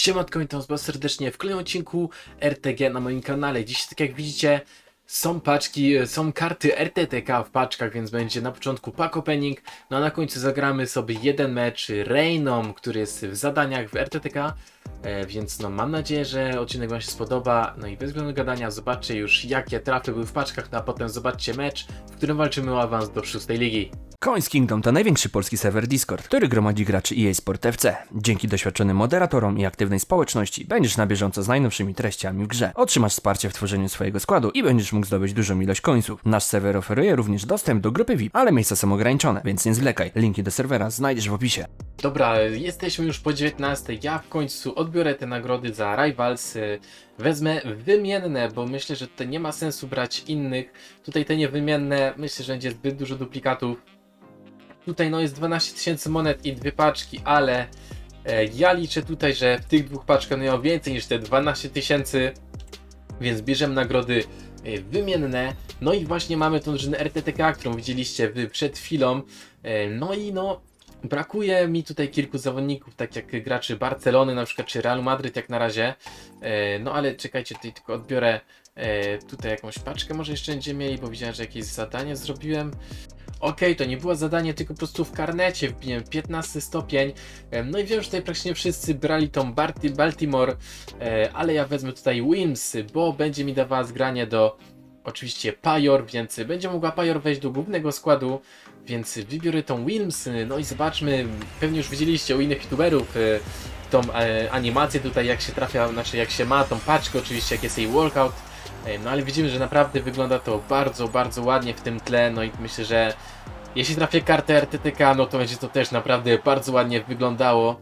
Siematko, witam was serdecznie w kolejnym odcinku RTG na moim kanale. Dziś, tak jak widzicie, są paczki, są karty RTTK w paczkach, więc będzie na początku pack opening, no a na końcu zagramy sobie jeden mecz Reynom, który jest w zadaniach w RTTK, e, więc no mam nadzieję, że odcinek wam się spodoba, no i bez względu na gadania zobaczcie już jakie trafy były w paczkach, no a potem zobaczcie mecz, w którym walczymy o awans do szóstej ligi. Coins Kingdom to największy polski serwer Discord, który gromadzi graczy EA Sport FC. Dzięki doświadczonym moderatorom i aktywnej społeczności będziesz na bieżąco z najnowszymi treściami w grze. Otrzymasz wsparcie w tworzeniu swojego składu i będziesz mógł zdobyć dużą ilość coinsów. Nasz serwer oferuje również dostęp do grupy VIP, ale miejsca są ograniczone, więc nie zwlekaj. Linki do serwera znajdziesz w opisie. Dobra, jesteśmy już po 19. Ja w końcu odbiorę te nagrody za Rivals. Wezmę wymienne, bo myślę, że tutaj nie ma sensu brać innych. Tutaj te niewymienne, myślę, że będzie zbyt dużo duplikatów. Tutaj no jest 12 tysięcy monet i dwie paczki, ale e, ja liczę tutaj, że w tych dwóch paczkach no miał więcej niż te 12 tysięcy, więc bierzemy nagrody e, wymienne. No i właśnie mamy tą drużynę RTTK, którą widzieliście wy przed chwilą. E, No i no, brakuje mi tutaj kilku zawodników, tak jak graczy Barcelony na przykład, czy Realu Madryt jak na razie. E, No ale czekajcie, tutaj tylko odbiorę e, tutaj jakąś paczkę może jeszcze będziemy mieli, bo widziałem, że jakieś zadanie zrobiłem. Okej, to nie było zadanie, tylko po prostu w karnecie wbiłem 15 stopień. Em, No i wiem, że tutaj praktycznie wszyscy brali tą Baltimore, e, ale ja wezmę tutaj Wims, bo będzie mi dawała zgranie do oczywiście Pajor, więc będzie mogła Pajor wejść do głównego składu, więc wybiorę tą Wilms, no i zobaczmy, pewnie już widzieliście u innych youtuberów e, tą e, animację tutaj, jak się trafia, znaczy jak się ma tą paczkę, oczywiście jak jest jej walkout, E, no ale widzimy, że naprawdę wygląda to bardzo, bardzo ładnie w tym tle, no i myślę, że jeśli trafię kartę RTTK, no to będzie to też naprawdę bardzo ładnie wyglądało.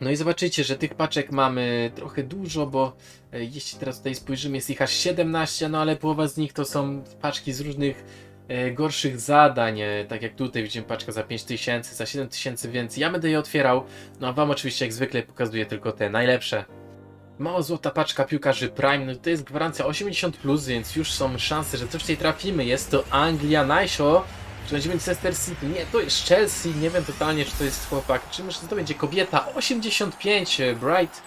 No i zobaczycie, że tych paczek mamy trochę dużo, bo jeśli teraz tutaj spojrzymy, jest ich aż 17, no ale połowa z nich to są paczki z różnych gorszych zadań, e, tak jak tutaj widzimy paczka za 5000, za 7000, więc ja będę je otwierał, no a wam oczywiście jak zwykle pokazuję tylko te najlepsze. Mało złota paczka piłkarzy Prime, no to jest gwarancja 80+, plus, więc już są szanse, że coś tutaj trafimy. Jest to Anglia Najsio, czy będzie Manchester City, nie, to jest Chelsea, nie wiem totalnie, czy to jest chłopak, czy może to będzie kobieta, 85, e, Bright,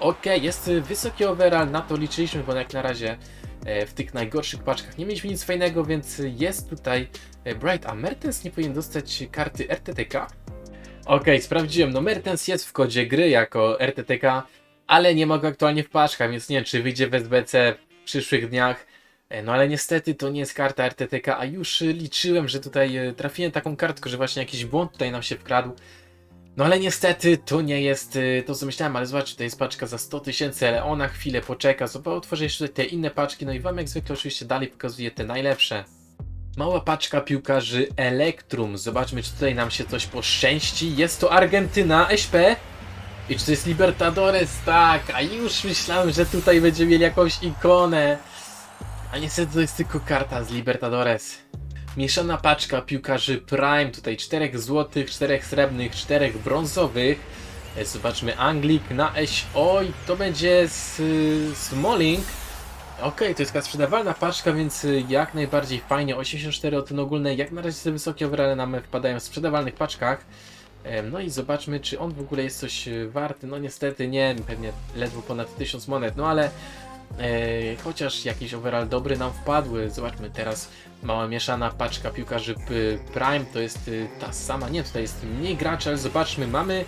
ok, jest e, wysoki overall, na to liczyliśmy, bo jak na razie e, w tych najgorszych paczkach nie mieliśmy nic fajnego, więc jest tutaj e, Bright, a Mertens nie powinien dostać karty RTTK? Okej, sprawdziłem, no Mertens jest w kodzie gry jako RTTK, ale nie ma go aktualnie w paczkach, więc nie wiem, czy wyjdzie w SBC w przyszłych dniach. E, No ale niestety to nie jest karta RTTK, a już liczyłem, że tutaj trafiłem taką kartkę, że właśnie jakiś błąd tutaj nam się wkradł. No ale niestety to nie jest y, to, co myślałem, ale zobaczcie, to jest paczka za 100 tysięcy, ale ona chwilę poczeka, zobacz, otworzę jeszcze te inne paczki, no i wam jak zwykle oczywiście dalej pokazuję te najlepsze. Mała paczka piłkarzy Elektrum, zobaczmy, czy tutaj nam się coś poszczęści. Jest to Argentyna, SP. I czy to jest Libertadores? Tak, a już myślałem, że tutaj będziemy mieli jakąś ikonę. A niestety to jest tylko karta z Libertadores. Mieszana paczka piłkarzy Prime, tutaj czterech złotych, czterech srebrnych, czterech brązowych. E, Zobaczmy Anglik na Eś. Oj, to będzie z Smalling. Okej, to jest taka sprzedawalna paczka, więc jak najbardziej fajnie. 84 oceny ogólne, jak na razie te wysokie overale nam wpadają w sprzedawalnych paczkach. Em, No i zobaczmy, czy on w ogóle jest coś e, warty. No niestety nie, pewnie ledwo ponad 1000 monet, no ale e, chociaż jakiś overall dobry nam wpadł. Zobaczmy teraz mała mieszana paczka piłkarzy Prime, to jest y, ta sama, nie, tutaj jest mniej graczy, ale zobaczmy, mamy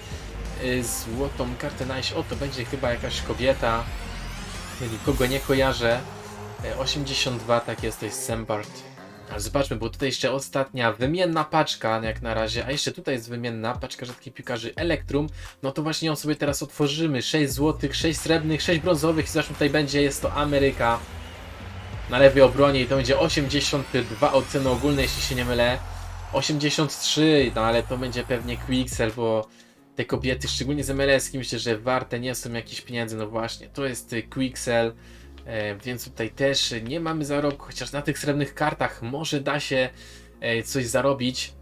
y, złotą kartę na O, to będzie chyba jakaś kobieta, nikogo nie kojarzę. E, 82, tak jest, to jest Sembart. Zobaczmy, bo tutaj jeszcze ostatnia wymienna paczka, jak na razie, a jeszcze tutaj jest wymienna paczka rzadkich piłkarzy Elektrum, no to właśnie ją sobie teraz otworzymy, 6 złotych, 6 srebrnych, 6 brązowych. I zobaczmy tutaj będzie, jest to Ameryka na lewej obronie. I to będzie 82 oceny ogólne, jeśli się nie mylę, 83, no ale to będzie pewnie Quixel, bo te kobiety, szczególnie z MLS, myślę, że warte nie są jakieś pieniędzy, no właśnie, to jest Quixel, więc tutaj też nie mamy zarobku, chociaż na tych srebrnych kartach może da się e, coś zarobić.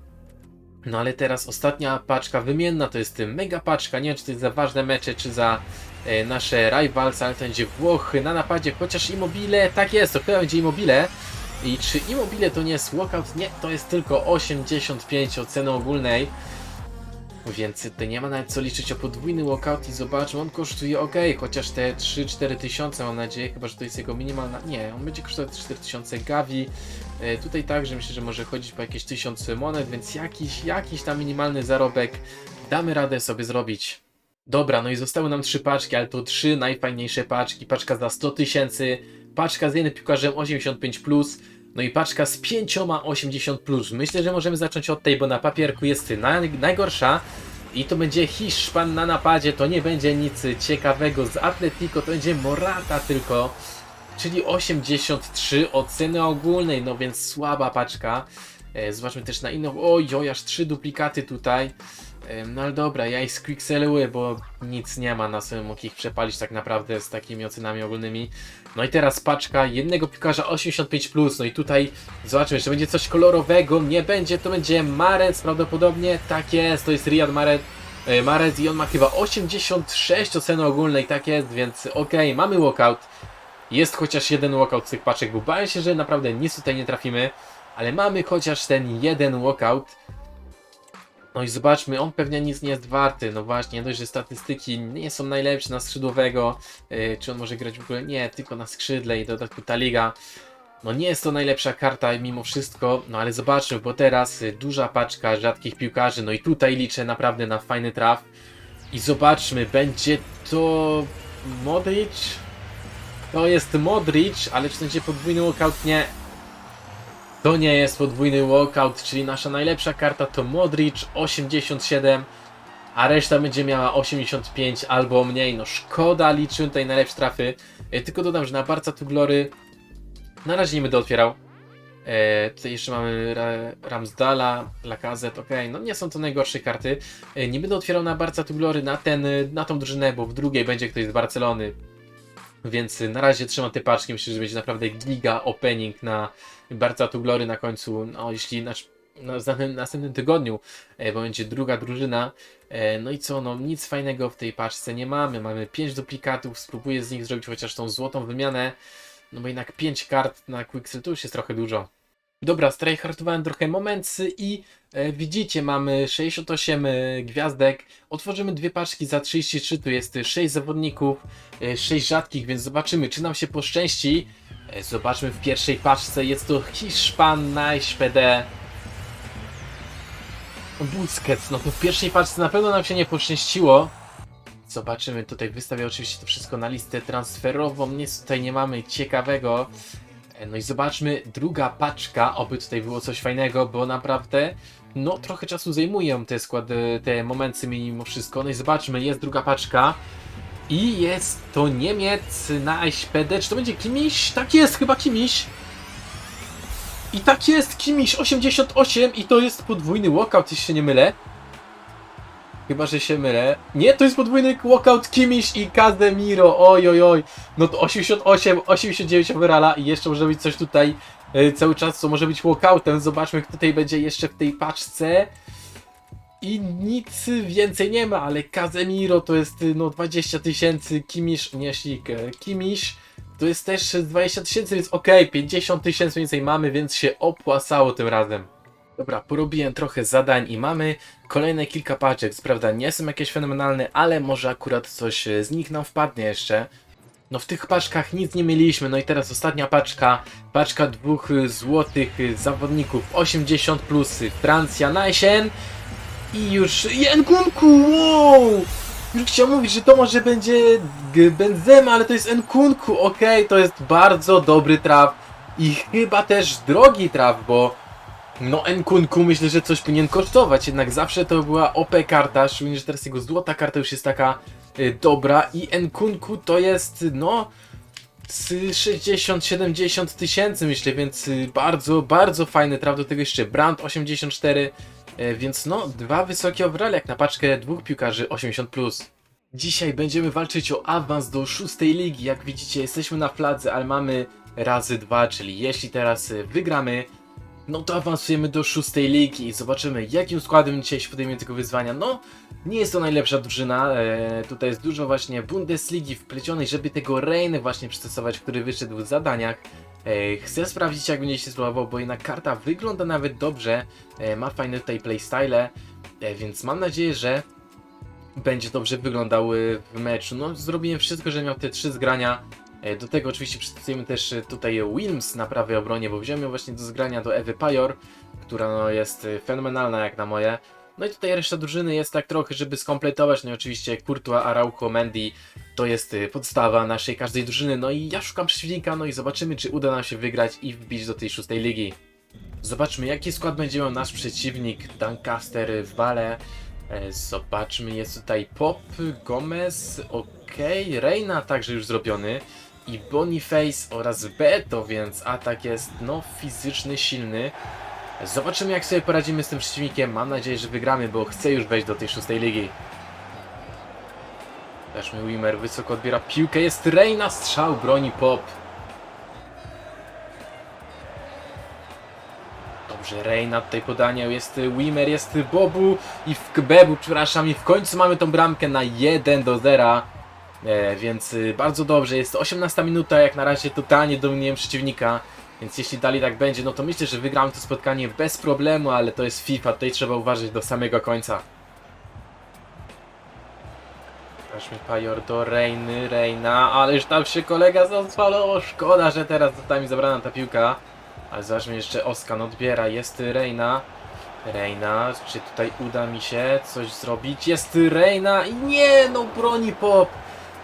No ale teraz ostatnia paczka wymienna, to jest mega paczka, nie wiem czy to jest za ważne mecze, czy za e, nasze rivals, ale to będzie Włochy na napadzie, chociaż Immobile, tak jest, to chyba będzie Immobile. I czy Immobile to nie jest walkout? Nie, to jest tylko 85 oceny ogólnej. Więc tutaj nie ma nawet co liczyć o podwójny walkout i zobaczmy, on kosztuje ok, chociaż te 3-4 tysiące mam nadzieję, chyba że to jest jego minimalna. Nie, on będzie kosztować 4 tysiące gawi. E, tutaj także myślę, że może chodzić po jakieś 1000 monet, więc jakiś, jakiś tam minimalny zarobek damy radę sobie zrobić. Dobra, no i zostały nam trzy paczki, ale to trzy najfajniejsze paczki. Paczka za 100 tysięcy, paczka z jednym piłkarzem 85+, no i paczka z pięcioma 80+. Myślę, że możemy zacząć od tej, bo na papierku jest naj, najgorsza. I to będzie Hiszpan na napadzie, to nie będzie nic ciekawego. Z Atletico to będzie Morata tylko, czyli 83 oceny ogólnej, no więc słaba paczka. E, Zobaczmy też na inną. Oj, oj, aż trzy duplikaty tutaj. No ale dobra, ja ich squickseluję, bo nic nie ma na sobie mógł ich przepalić tak naprawdę z takimi ocenami ogólnymi. No i teraz paczka jednego piłkarza 85+, no i tutaj zobaczymy, czy będzie coś kolorowego, nie będzie, to będzie Marec prawdopodobnie, tak jest, to jest Riyad e, Marec i on ma chyba 86 oceny ogólnej, tak jest, więc okej, mamy walkout. Jest chociaż jeden walkout z tych paczek, bo bałem się, że naprawdę nic tutaj nie trafimy, ale mamy chociaż ten jeden walkout. No i zobaczmy, on pewnie nic nie jest warty. No właśnie, nie dość, że statystyki nie są najlepsze na skrzydłowego. Yy, czy on może grać w ogóle? Nie, tylko na skrzydle i do dodatku ta liga. No nie jest to najlepsza karta mimo wszystko, no ale zobaczmy, bo teraz y, duża paczka rzadkich piłkarzy, no i tutaj liczę naprawdę na fajny traf. I zobaczmy, będzie to Modric? To jest Modric, ale czy będzie podwójny walkout? Nie. To nie jest podwójny walkout, czyli nasza najlepsza karta to Modric 87, a reszta będzie miała 85 albo mniej. No szkoda, liczyłem tutaj najlepsze trafy. E, tylko dodam, że na Barca tu Glory na razie nie będę otwierał. E, tutaj jeszcze mamy Ra Ramsdala, Lacazette, ok, no nie są to najgorsze karty. E, nie będę otwierał na Barca tu Glory na, ten, na tą drużynę, bo w drugiej będzie ktoś z Barcelony. Więc na razie trzymam te paczki. Myślę, że będzie naprawdę giga opening na Barca tu Glory na końcu. No, jeśli na, na następnym, następnym tygodniu, e, będzie druga drużyna. E, no i co, no nic fajnego w tej paczce nie mamy. Mamy 5 duplikatów, spróbuję z nich zrobić chociaż tą złotą wymianę. No bo jednak 5 kart na Quicksil to już jest trochę dużo. Dobra, strajhartowałem trochę momentsy i e, widzicie, mamy 68 e, gwiazdek. Otworzymy dwie paczki za 33, tu jest 6 zawodników, e, 6 rzadkich, więc zobaczymy, czy nam się poszczęści. E, zobaczmy w pierwszej paczce, jest to Hiszpan na SPD. Busquets, no to w pierwszej paczce na pewno nam się nie poszczęściło. Zobaczymy, tutaj wystawię oczywiście to wszystko na listę transferową, nic tutaj nie mamy ciekawego. E, No i zobaczmy, druga paczka, oby tutaj było coś fajnego, bo naprawdę, no trochę czasu zajmują te składy, te momenty mimo wszystko. No i zobaczmy, jest druga paczka i jest to Niemiec na SPD, czy to będzie Kimiś? Tak jest, chyba Kimiś. I tak jest, Kimiś 88 i to jest podwójny walkout, jeśli się nie mylę. Chyba, że się mylę. Nie, to jest podwójny walkout Kimiś i Kazemiro. Oj, oj, oj. No to 88, 89 overalla i jeszcze może być coś tutaj e, cały czas, co może być walkoutem. Zobaczmy, kto tutaj będzie jeszcze w tej paczce. I nic więcej nie ma, ale Kazemiro to jest y, no 20 tysięcy, Kimisz, nie Sik, e, Kimisz to jest też 20 tysięcy, więc okej, 50 tysięcy więcej mamy, więc się opłacało tym razem. Dobra, porobiłem trochę zadań i mamy kolejne kilka paczek. Co prawda nie są jakieś fenomenalne, ale może akurat coś e, z nich nam wpadnie jeszcze. No w tych paczkach nic nie mieliśmy, no i teraz ostatnia paczka, paczka dwóch y, złotych zawodników, 80 plus, Francja, Najsen i już Nkunku, wow! Już chciałem mówić, że to może będzie Benzema, ale to jest Nkunku, okej, to jest bardzo dobry traf. I chyba też drogi traf, bo no Nkunku myślę, że coś powinien kosztować, jednak zawsze to była OP karta, szczególnie, że teraz jego złota karta już jest taka y, dobra. I Nkunku to jest no 60-70 tysięcy myślę, więc y, bardzo, bardzo fajny traf, do tego jeszcze Brand 84, y, więc no dwa wysokie overall jak na paczkę dwóch piłkarzy 80+. Plus. Dzisiaj będziemy walczyć o awans do szóstej ligi, jak widzicie jesteśmy na fladze, ale mamy razy dwa, czyli jeśli teraz y, wygramy, no to awansujemy do szóstej ligi i zobaczymy jakim składem dzisiaj się podejmie tego wyzwania. No, nie jest to najlepsza drużyna, e, tutaj jest dużo właśnie Bundesligi wplecionej, żeby tego Reiny właśnie przetestować, który wyszedł w zadaniach. E, chcę sprawdzić jak będzie się spróbował, bo jednak karta wygląda nawet dobrze, e, ma fajne tutaj playstyle. E, więc mam nadzieję, że będzie dobrze wyglądał e, w meczu. No, zrobiłem wszystko, że miał te trzy zgrania. E, Do tego oczywiście przystosujemy też e, tutaj Wilms na prawej obronie, bo wziąłem ją właśnie do zgrania do Ewy Pajor, która no, jest e, fenomenalna jak na moje. No i tutaj reszta drużyny jest tak trochę, żeby skompletować, no i oczywiście Courtois, Araujo, Mendy to jest podstawa naszej każdej drużyny, no i ja szukam przeciwnika, no i zobaczymy czy uda nam się wygrać i wbić do tej szóstej ligi. Zobaczmy jaki skład będzie miał nasz przeciwnik, Doncaster, Vale, e, zobaczmy jest tutaj Pop, Gomez, okej, Reina także już zrobiony i Boniface oraz Beto, więc atak jest no fizyczny, silny. Zobaczymy jak sobie poradzimy z tym przeciwnikiem. Mam nadzieję, że wygramy, bo chcę już wejść do tej szóstej ligi. Mi Wimmer wysoko odbiera piłkę. Jest Reina, strzał, broni Pop. Dobrze, Reina tutaj podania, jest Wimmer, jest Bobu i w Bebu, przepraszam, i w końcu mamy tą bramkę na 1 do 0. E, więc y, bardzo dobrze, jest 18 minuta, jak na razie totalnie dominujemy przeciwnika. Więc jeśli dalej tak będzie, no to myślę, że wygramy to spotkanie bez problemu, ale to jest FIFA, tutaj trzeba uważać do samego końca. Mi Pajor do Reiny, Reina, ależ tam się kolega zaswaloło, szkoda, że teraz została mi zabrana ta piłka. Ale zobaczmy jeszcze Oskan odbiera, jest Reina. Reina, czy tutaj uda mi się coś zrobić? Jest Reina i nie, no broni Pop.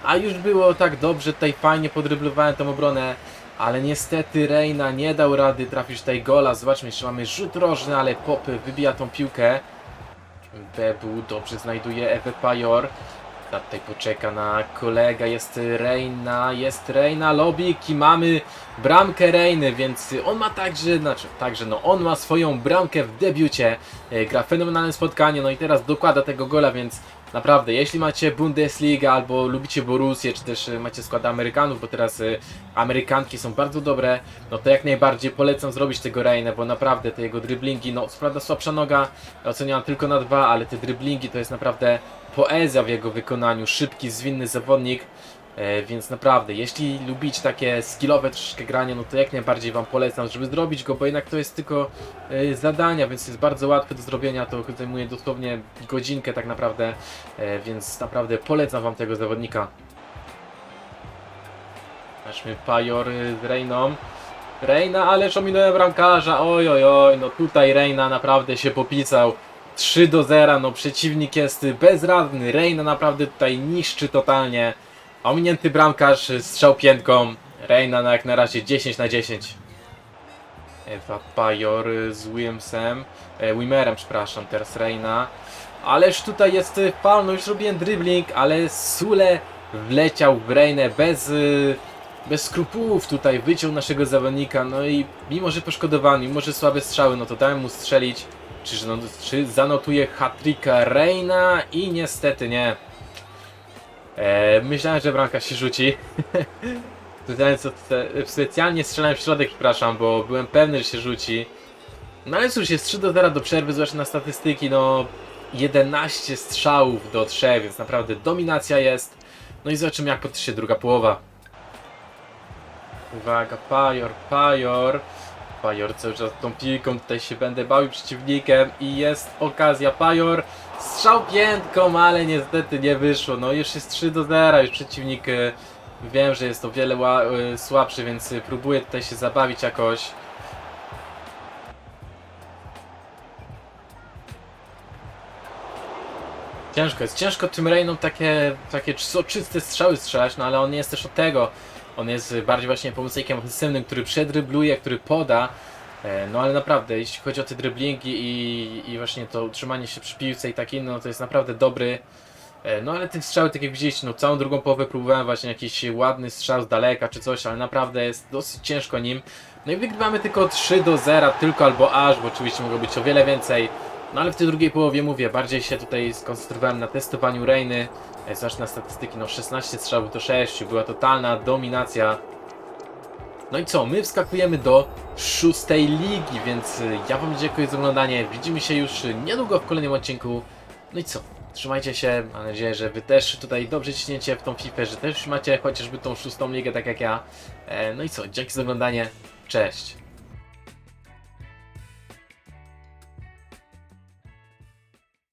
A już było tak dobrze, tutaj fajnie podryblowałem tą obronę. Ale niestety Reina nie dał rady trafić tutaj gola. Zobaczmy, jeszcze mamy rzut rożny, ale Popy wybija tą piłkę. Bebu dobrze znajduje Ewę Pajor. Ta tutaj poczeka na kolega, jest Reina, jest Reina, Lobik i mamy bramkę Reiny, więc on ma także, znaczy także no on ma swoją bramkę w debiucie, E, gra fenomenalne spotkanie, no i teraz dokłada tego gola, więc naprawdę, jeśli macie Bundesliga albo lubicie Borussię, czy też e, macie skład Amerykanów, bo teraz e, Amerykanki są bardzo dobre, no to jak najbardziej polecam zrobić tego Reinę, bo naprawdę te jego driblingi, no co prawda słabsza noga, oceniam tylko na dwa, ale te driblingi to jest naprawdę poezja w jego wykonaniu, szybki, zwinny zawodnik, więc naprawdę, jeśli lubicie takie skillowe troszeczkę granie, no to jak najbardziej Wam polecam, żeby zrobić go, bo jednak to jest tylko e, zadania, więc jest bardzo łatwe do zrobienia, to zajmuje dosłownie godzinkę tak naprawdę, e, więc naprawdę polecam Wam tego zawodnika. Weźmy Pajor y, z Reiną. Reina, ależ ominąłem bramkarza, oj oj oj, no tutaj Reina naprawdę się popisał. 3 do 0, no przeciwnik jest bezradny, Reina naprawdę tutaj niszczy totalnie. Ominięty bramkarz, strzał piętką, Reina no jak na razie 10 na 10. Ewa Pajor z Williamsem, e, Wimmerem, przepraszam, teraz Reina. Ależ tutaj jest y, faul, no już robiłem dribbling, ale Sule wleciał w Reinę bez, y, bez skrupułów tutaj, wyciął naszego zawodnika, no i mimo, że poszkodowany, mimo, że słabe strzały, no to dałem mu strzelić, czy, no, czy zanotuje hat-tricka Reina i niestety nie. E, myślałem, że bramka się rzuci. Specjalnie, strzelałem w środek, przepraszam, bo byłem pewny, że się rzuci. No ale cóż, jest 3 do 0 do przerwy, zobaczmy na statystyki, no 11 strzałów do 3, więc naprawdę dominacja jest. No i zobaczymy jak potoczy się druga połowa. Uwaga, Pajor, Pajor. Pajor cały czas tą piłką, tutaj się będę bawił przeciwnikiem i jest okazja, Pajor. Strzał piętką, ale niestety nie wyszło. No już jest 3 do 0, już przeciwnik e, wiem, że jest o wiele e, słabszy, więc e, próbuję tutaj się zabawić jakoś. Ciężko jest, ciężko tym Reyną takie, takie soczyste strzały strzelać, no ale on nie jest też od tego. On jest bardziej właśnie pomocnikiem ofensywnym, który przedrybluje, który poda. E, No ale naprawdę, jeśli chodzi o te driblingi i, i właśnie to utrzymanie się przy piłce i tak inne, no to jest naprawdę dobry. E, No ale te strzały, tak jak widzieliście, no całą drugą połowę próbowałem właśnie jakiś ładny strzał z daleka czy coś, ale naprawdę jest dosyć ciężko nim. No i wygrywamy tylko 3 do 0, tylko albo aż, bo oczywiście mogło być o wiele więcej. No ale w tej drugiej połowie mówię, bardziej się tutaj skoncentrowałem na testowaniu Reiny. E, Zacznę na statystyki, no 16 strzałów do 6, była totalna dominacja. No i co, my wskakujemy do szóstej ligi, więc y, ja wam dziękuję za oglądanie. Widzimy się już niedługo w kolejnym odcinku. No i co, trzymajcie się, mam nadzieję, że wy też tutaj dobrze ciśniecie w tą FIFA, że też macie chociażby tą szóstą ligę tak jak ja. E, No i co, dzięki za oglądanie, cześć.